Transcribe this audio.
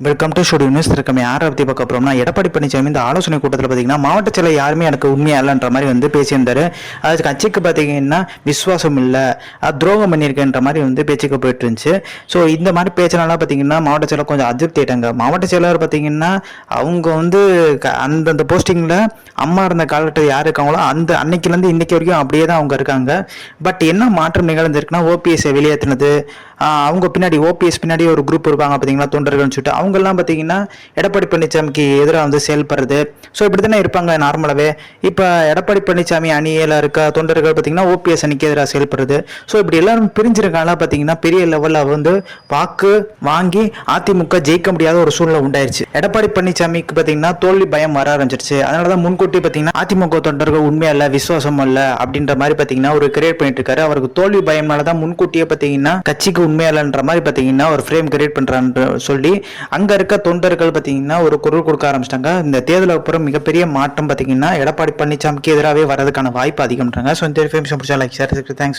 Welcome to studio news இருக்கமே யாரை பற்றி பார்க்க போகிறோம்னா எடப்பாடி பழனிசாமி இந்த ஆலோசனை கூட்டத்தில் பார்த்தீங்கன்னா மாவட்ட செயலர் யாருமே எனக்கு உண்மையா இல்லைன்ற மாதிரி வந்து பேசியிருந்தாரு. அது கட்சிக்கு பார்த்தீங்கன்னா விசுவாசம் இல்லை. அது துரோகம் பண்ணியிருக்கேன்ற மாதிரி வந்து பேச்சுக்கு போயிட்டு இருந்துச்சு ஸோ இந்த மாதிரி பேச்சினால பார்த்தீங்கன்னா மாவட்ட செயலர் கொஞ்சம் அதிருப்தி ஆயிட்டாங்க. மாவட்ட செயலர் பார்த்தீங்கன்னா அவங்க வந்து க- அந்தந்த போஸ்டிங்கில் அம்மா இருந்த காலகட்டத்தில் யார் இருக்காங்களோ அந்த அன்னைக்குலேருந்து இன்னைக்கு வரைக்கும் அப்படியே தான் அவங்க இருக்காங்க. பட் என்ன மாற்றம் நிகழ்ந்திருக்குன்னா ஓபிஎஸ்ஸை வெளியேற்றினது அவங்க பின்னாடி ஓபிஎஸ் பின்னாடி ஒரு குரூப் இருப்பாங்க பார்த்தீங்களா தொண்டர்கள்னு சொல்லிட்டு அவங்க அவங்கெல்லாம் பார்த்தீங்கன்னா எடப்பாடி பழனிசாமிக்கு எதிராக வந்து செயல்படுறது. ஸோ இப்படி தானே இருப்பாங்க நார்மலாகவே இப்போ எடப்பாடி பழனிசாமி அணியில் இருக்க தொண்டர்கள் பார்த்தீங்கன்னா ஓபிஎஸ் அணிக்கு எதிராக செயல்படுறது. ஸோ இப்படி எல்லாரும் பிரிஞ்சிருக்காங்களா பார்த்தீங்கன்னா பெரிய லெவலில் வந்து வாக்கு வாங்கி அதிமுக ஜெயிக்க முடியாத ஒரு சூழ்நிலை உண்டாயிருச்சு. எடப்பாடி பழனிசாமிக்கு பார்த்தீங்கன்னா தோல்வி பயம் வர ஆரம்பிச்சிருச்சு. அதனால தான் முன்கூட்டி பார்த்தீங்கன்னா அதிமுக தொண்டர்கள் உண்மையா இல்லை விசுவாசம் இல்லை அப்படின்ற மாதிரி பார்த்தீங்கன்னா ஒரு கிரியேட் பண்ணிட்டு இருக்காரு. அவருக்கு தோல்வி பயம்னால தான் முன்கூட்டியே பார்த்தீங்கன்னா கட்சிக்கு உண்மையா இல்லைன்ற மாதிரி பார்த்தீங்கன்னா ஒரு ஃப்ரேம் கிரியேட் பண்ணுறான்னு சொல்லி அங்க இருக்க தொண்டர்கள் பார்த்தீங்கன்னா ஒரு குரல் கொடுக்க ஆரம்பிச்சிட்டாங்க. இந்த தேர்தல் அப்புறம் மிகப்பெரிய மாற்றம் பார்த்தீங்கன்னா எடப்பாடி பழனிசாமிக்கு எதிராகவே வரதுக்கான வாய்ப்பு அதிகம்ன்றாங்க. ஸோ இந்த பிடிச்சா லைக் சார் தேங்க்ஸ்